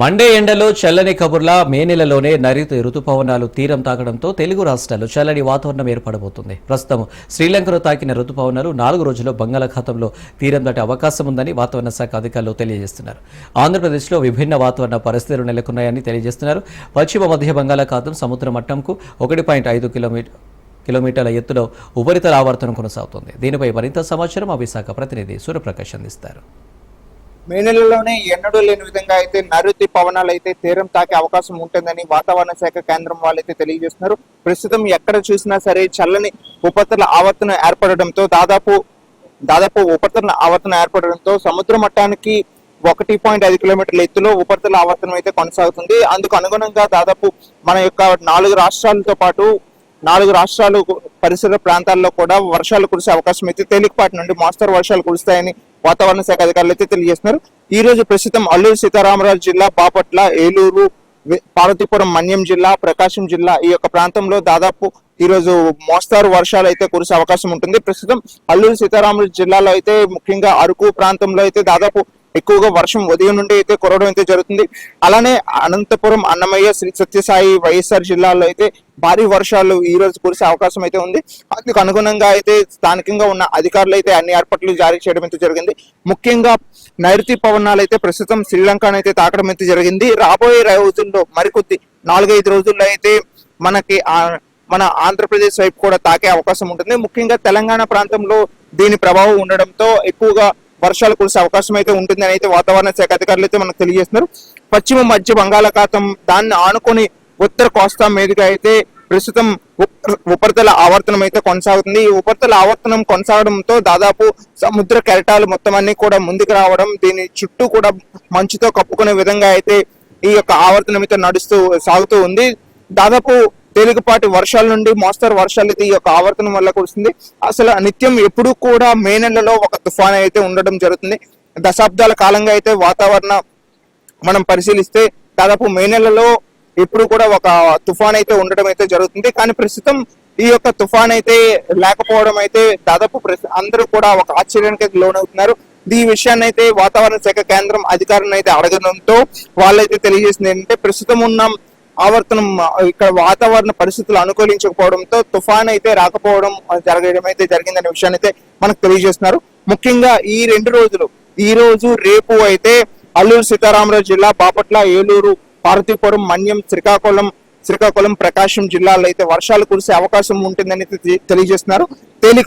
Monday ఎండలో చల్లని కబుర్ల మే నెలలోనే నైరుతి రుతుపవనాలు తీరం తాకడంతో తెలుగు రాష్ట్రాల్లో చల్లని వాతావరణం ఏర్పడబోతుంది. ప్రస్తుతం శ్రీలంకలో తాకిన రుతుపవనాలు నాలుగు రోజుల్లో బంగాళాఖాతంలో తీరం దాటే అవకాశం ఉందని వాతావరణ శాఖ అధికారులు తెలియజేస్తున్నారు. ఆంధ్రప్రదేశ్లో విభిన్న వాతావరణ పరిస్థితులు నెలకొన్నాయని తెలియజేస్తున్నారు. పశ్చిమ మధ్య బంగాళాఖాతం సముద్ర మట్టంకు ఒకటి పాయింట్ ఐదు కిలోమీటర్ కిలోమీటర్ల ఎత్తులో ఉపరితల ఆవర్తనం కొనసాగుతుంది. దీనిపై మరింత సమాచారం ఆ విశాఖ ప్రతినిధి సూర్యప్రకాష్ అందిస్తారు. మే నెలలోనే ఎన్నడూ లేని విధంగా అయితే నైరుతి పవనాలు అయితే తీరం తాకే అవకాశం ఉంటుందని వాతావరణ శాఖ కేంద్రం వాళ్ళు తెలియజేస్తున్నారు. ప్రస్తుతం ఎక్కడ చూసినా సరే చల్లని ఉపరితల ఆవర్తనం ఏర్పడడంతో దాదాపు దాదాపు ఉపరితల ఆవర్తనం ఏర్పడడంతో సముద్ర మట్టానికి ఒకటి పాయింట్ ఐదు కిలోమీటర్ల ఎత్తులో ఉపరితల ఆవర్తనం అయితే కొనసాగుతుంది. అందుకు అనుగుణంగా దాదాపు మన యొక్క నాలుగు రాష్ట్రాలతో పాటు నాలుగు రాష్ట్రాలు పరిసర ప్రాంతాల్లో కూడా వర్షాలు కురిసే అవకాశం అయితే తేలికపాటి నుండి మోస్తరు వర్షాలు కురుస్తాయని వాతావరణ శాఖ అధికారులు అయితే తెలియజేస్తున్నారు. ఈ రోజు ప్రస్తుతం అల్లూరు సీతారామరాజు జిల్లా బాపట్ల ఏలూరు పార్వతీపురం మన్యం జిల్లా ప్రకాశం జిల్లా ఈ యొక్క ప్రాంతంలో దాదాపు ఈ రోజు మోస్తారు వర్షాలు అయితే కురిసే అవకాశం ఉంటుంది. ప్రస్తుతం అల్లూరు సీతారామరాజు జిల్లాలో అయితే ముఖ్యంగా అరకు ప్రాంతంలో అయితే దాదాపు ఎక్కువగా వర్షం ఉదయం నుండి అయితే కురవడం అయితే జరుగుతుంది. అలానే అనంతపురం అన్నమయ్య శ్రీ సత్యసాయి వైఎస్ఆర్ జిల్లాలో అయితే భారీ వర్షాలు ఈ రోజు కురిసే అవకాశం అయితే ఉంది. అందుకు అనుగుణంగా అయితే స్థానికంగా ఉన్న అధికారులు అయితే అన్ని ఏర్పాట్లు జారీ చేయడం అయితే జరిగింది. ముఖ్యంగా నైరుతి పవనాలు అయితే ప్రస్తుతం శ్రీలంకను అయితే తాకడం అయితే జరిగింది. రాబోయే రోజుల్లో మరికొద్ది నాలుగైదు రోజుల్లో అయితే మనకి మన ఆంధ్రప్రదేశ్ వైపు కూడా తాకే అవకాశం ఉంటుంది. ముఖ్యంగా తెలంగాణ ప్రాంతంలో దీని ప్రభావం ఉండడంతో ఎక్కువగా వర్షాలు కురిసే అవకాశం అయితే ఉంటుందని అయితే వాతావరణ శాఖ అధికారులు అయితే మనకు తెలియజేస్తున్నారు. పశ్చిమ మధ్య బంగాళాఖాతం దాన్ని ఆనుకొని ఉత్తర కోస్తా మీదుగా అయితే ప్రస్తుతం ఉపరితల ఆవర్తనం అయితే కొనసాగుతుంది. ఈ ఉపరితల ఆవర్తనం కొనసాగడంతో దాదాపు సముద్ర కెరటాలు మొత్తం అన్ని కూడా ముందుకు రావడం దీని చుట్టూ కూడా మంచుతో కప్పుకునే విధంగా అయితే ఈ యొక్క ఆవర్తనం అయితే నడుస్తూ సాగుతూ ఉంది. దాదాపు తేలికపాటి వర్షాల నుండి మోస్తరు వర్షాలు అయితే ఈ యొక్క ఆవర్తనం వల్ల కురుస్తుంది అసలు నిత్యం ఎప్పుడూ కూడా మే నెలలో ఒక తుఫాన్ అయితే ఉండడం జరుగుతుంది. దశాబ్దాల కాలంగా అయితే వాతావరణ మనం పరిశీలిస్తే దాదాపు మే నెలలో ఎప్పుడు కూడా ఒక తుఫాన్ అయితే ఉండడం అయితే జరుగుతుంది. కానీ ప్రస్తుతం ఈ యొక్క తుఫాన్ అయితే లేకపోవడం అయితే దాదాపు అందరూ కూడా ఒక ఆశ్చర్యానికి లోనవుతున్నారు. ఈ విషయాన్ని అయితే వాతావరణ శాఖ కేంద్రం అధికారులను అయితే అడగడంతో వాళ్ళైతే తెలియజేసింది ఏంటంటే ప్రస్తుతం ఉన్న ఆవర్తనం ఇక్కడ వాతావరణ పరిస్థితులు అనుకూలించకపోవడంతో తుఫాన్ అయితే రాకపోవడం జరగడం అయితే జరిగిందనే విషయాన్ని అయితే మనకు తెలియజేస్తున్నారు. ముఖ్యంగా ఈ రెండు రోజులు ఈ రోజు రేపు అయితే అల్లూరు సీతారామరాజు జిల్లా బాపట్ల ఏలూరు పార్వతీపురం మన్యం శ్రీకాకుళం శ్రీకాకుళం ప్రకాశం జిల్లాలో అయితే వర్షాలు కురిసే అవకాశం ఉంటుందని అయితే తెలియజేస్తున్నారు. తేలిక